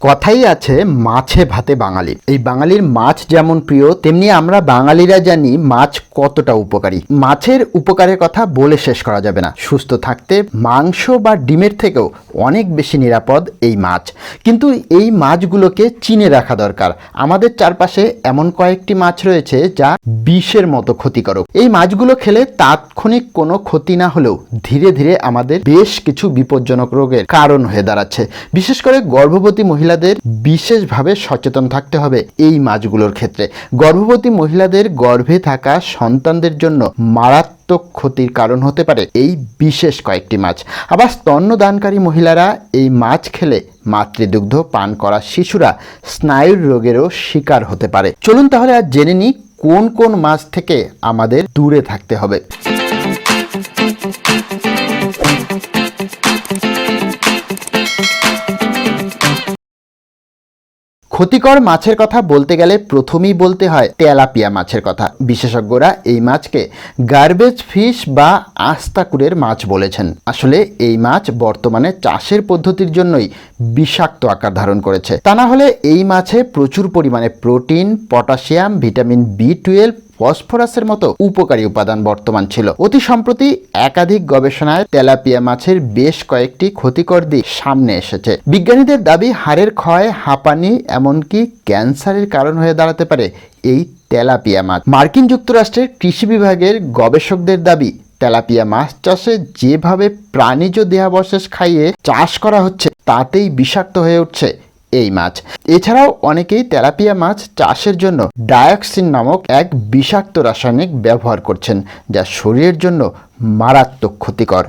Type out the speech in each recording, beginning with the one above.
কথাই আছে মাছে ভাতে বাঙালি। এই বাঙালির মাছ যেমন প্রিয়, তেমনি আমরা বাঙালিরা জানি মাছ কতটা উপকারী। মাছের উপকারের কথা বলে শেষ করা যাবে না। সুস্থ থাকতে মাংস বা ডিমের থেকেও অনেক বেশি নিরাপদ এই মাছ। কিন্তু এই মাছগুলোকে চিনে রাখা দরকার। আমাদের চারপাশে এমন কয়েকটি মাছ রয়েছে যা বিষের মতো ক্ষতিকারক। এই মাছগুলো খেলে তাৎক্ষণিক কোনো ক্ষতি না হলেও ধীরে ধীরে আমাদের বেশ কিছু বিপজ্জনক রোগের কারণ হয়ে দাঁড়াচ্ছে। বিশেষ করে গর্ভবতী মহিলাদের বিশেষভাবে সচেতন থাকতে হবে এই মাছগুলোর ক্ষেত্রে। গর্ভবতী মহিলাদের গর্ভে থাকা সন্তানদের জন্য মারাত্মক ক্ষতির কারণ হতে পারে এই বিশেষ কয়েকটি মাছ। আবার স্তন্যদানকারী মহিলারা এই মাছ খেলে মাতৃদুগ্ধ পান করা শিশুরা স্নায়ুর রোগেরও শিকার হতে পারে। চলুন তাহলে আর জেনে নিই কোন কোন মাছ থেকে আমাদের দূরে থাকতে হবে। ক্ষতিকর মাছের কথা বলতে গেলে প্রথমেই বলতে হয় তেলাপিয়া মাছের কথা। বিশেষজ্ঞরা এই মাছকে গার্বেজ ফিশ বা আস্তাকুরের মাছ বলেছেন। আসলে এই মাছ বর্তমানে চাষের পদ্ধতির জন্যই বিষাক্ত আকার ধারণ করেছে। তা না হলে এই মাছে প্রচুর পরিমাণে protein, potassium, vitamin B twelve ফসফরাসের মতো উপকারী উপাদান বর্তমান ছিল। অতি সম্প্রতি একাধিক গবেষণায় তেলাপিয়া মাছের বেশ কয়েকটি ক্ষতিকর দিক সামনে এসেছে। বিজ্ঞানীদের দাবি, হাড়ের ক্ষয়, হাঁপানি, এমনকি ক্যান্সারের কারণ হয়ে দাঁড়াতে পারে এই তেলাপিয়া মাছ। মার্কিন যুক্তরাষ্ট্রের কৃষি বিভাগের গবেষকদের দাবি, তেলাপিয়া মাছ চাষে যেভাবে প্রাণীজ দেহাবশেষ খাইয়ে চাষ করা হচ্ছে, তাতেই বিষাক্ত হয়ে উঠছে এই মাছ। এছাড়াও অনেকেই তেলাপিয়া মাছ চাষের জন্য ডায়াক্সিন নামক এক বিষাক্ত রাসায়নিক ব্যবহার করছেন, যা শরীরের জন্য মারাত্মক ক্ষতিকর।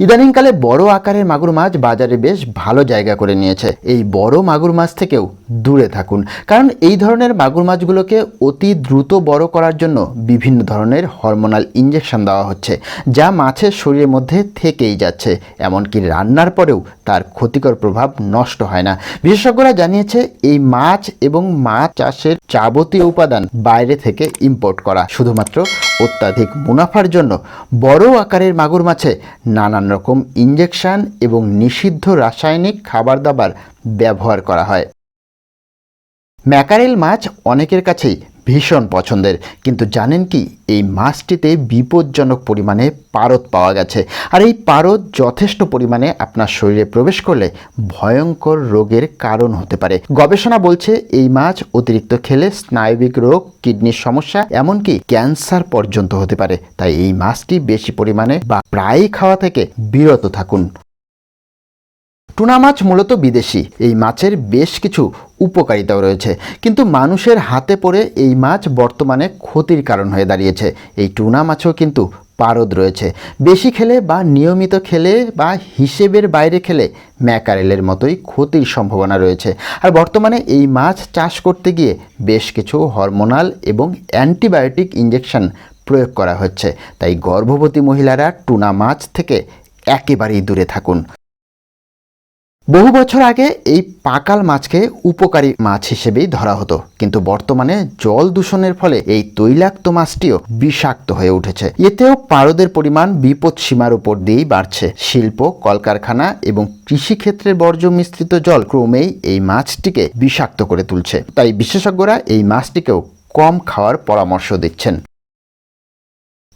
ইদানিংকালে বড় আকারের মাগুর মাছ বাজারে বেশ ভালো জায়গা করে নিয়েছে। এই বড় মাগুর মাছ থেকেও দূরে থাকুন। কারণ এই ধরনের মাগুর মাছগুলোকে অতি দ্রুত বড় করার জন্য বিভিন্ন ধরনের হরমোনাল ইঞ্জেকশন দেওয়া হচ্ছে, যা মাছের শরীরের মধ্যে থেকেই যাচ্ছে। এমনকি রান্নার পরেও তার ক্ষতিকর প্রভাব নষ্ট হয় না। বিশেষজ্ঞরা জানিয়েছে, এই মাছ এবং মাছ চাষের যাবতীয় উপাদান বাইরে থেকে ইম্পোর্ট করা শুধুমাত্র অত্যাধিক মুনাফার জন্য বড় আকারের মাগুর মাছে নানান রকম ইঞ্জেকশন এবং নিষিদ্ধ রাসায়নিক খাবার দাবার ব্যবহার করা হয়। ম্যাকারেল মাছ অনেকের কাছেই ভীষণ পছন্দের। কিন্তু জানেন কি, এই মাছটিতে বিপজ্জনক পরিমাণে পারদ পাওয়া গেছে। আর এই পারদ যথেষ্ট পরিমাণে আপনার শরীরে প্রবেশ করলে ভয়ঙ্কর রোগের কারণ হতে পারে। গবেষণা বলছে, এই মাছ অতিরিক্ত খেলে স্নায়বিক রোগ, কিডনির সমস্যা, এমনকি ক্যান্সার পর্যন্ত হতে পারে। তাই এই মাছটি বেশি পরিমাণে বা প্রায়ই খাওয়া থেকে বিরত থাকুন। টুনা মাছ মূলত বিদেশি। এই মাছের বেশ কিছু উপকারিতাও রয়েছে। কিন্তু মানুষের হাতে পড়ে এই মাছ বর্তমানে ক্ষতির কারণ হয়ে দাঁড়িয়েছে। এই টুনা মাছও কিন্তু পারদ রয়েছে। বেশি খেলে বা নিয়মিত খেলে বা হিসেবের বাইরে খেলে ম্যাকারেলের মতোই ক্ষতির সম্ভাবনা রয়েছে। আর বর্তমানে এই মাছ চাষ করতে গিয়ে বেশ কিছু হরমোনাল এবং অ্যান্টিবায়োটিক ইঞ্জেকশন প্রয়োগ করা হচ্ছে। তাই গর্ভবতী মহিলারা টুনা মাছ থেকে একেবারেই দূরে থাকুন। বহু বছর আগে এই পাকাল মাছকে উপকারী মাছ হিসেবেই ধরা হতো, কিন্তু বর্তমানে জল দূষণের ফলে এই তৈলাক্ত মাছটিও বিষাক্ত হয়ে উঠেছে। এতেও পারদের পরিমাণ বিপদ সীমার উপর দিয়েই বাড়ছে। শিল্প, কলকারখানা এবং কৃষিক্ষেত্রের বর্জ্য মিশ্রিত জল ক্রমেই এই মাছটিকে বিষাক্ত করে তুলছে। তাই বিশেষজ্ঞরা এই মাছটিকেও কম খাওয়ার পরামর্শ দিচ্ছেন।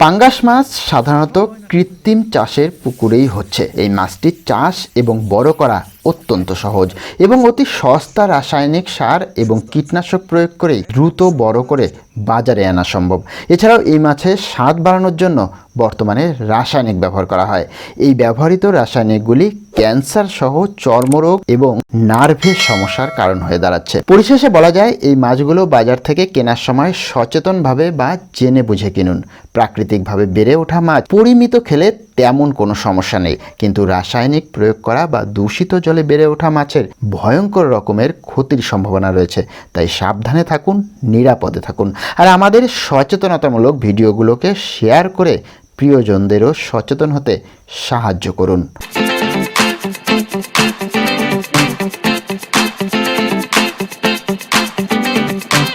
পাঙ্গাস মাছ সাধারণত কৃত্রিম চাষের পুকুরেই হচ্ছে। এই মাছটি চাষ এবং বড় করা অত্যন্ত সহজ এবং অতি সস্তা রাসায়নিক সার এবং কীটনাশক প্রয়োগ করেই দ্রুত বড় করে বাজারে আনা সম্ভব। এছাড়াও এই মাছের স্বাদ বাড়ানোর জন্য বর্তমানে রাসায়নিক ব্যবহার করা হয়। এই ব্যবহৃত রাসায়নিকগুলি ক্যান্সার সহ চর্মরোগ এবং নার্ভের সমস্যার কারণ হয়ে দাঁড়াচ্ছে। পরিশেষে বলা যায়, এই মাছগুলো বাজার থেকে কেনার সময় সচেতনভাবে বা জেনে বুঝে কিনুন। প্রাকৃতিকভাবে বেড়ে ওঠা মাছ পরিমিত খেলে তেমন কোনো সমস্যা নেই। কিন্তু রাসায়নিক প্রয়োগ করা বা দূষিত জলে বেড়ে ওঠা মাছের ভয়ঙ্কর রকমের ক্ষতির সম্ভাবনা রয়েছে। তাই সাবধানে থাকুন, নিরাপদে থাকুন। আর আমাদের সচেতনতামূলক ভিডিওগুলোকে শেয়ার করে প্রিয়জনদেরও সচেতন হতে সাহায্য করুন।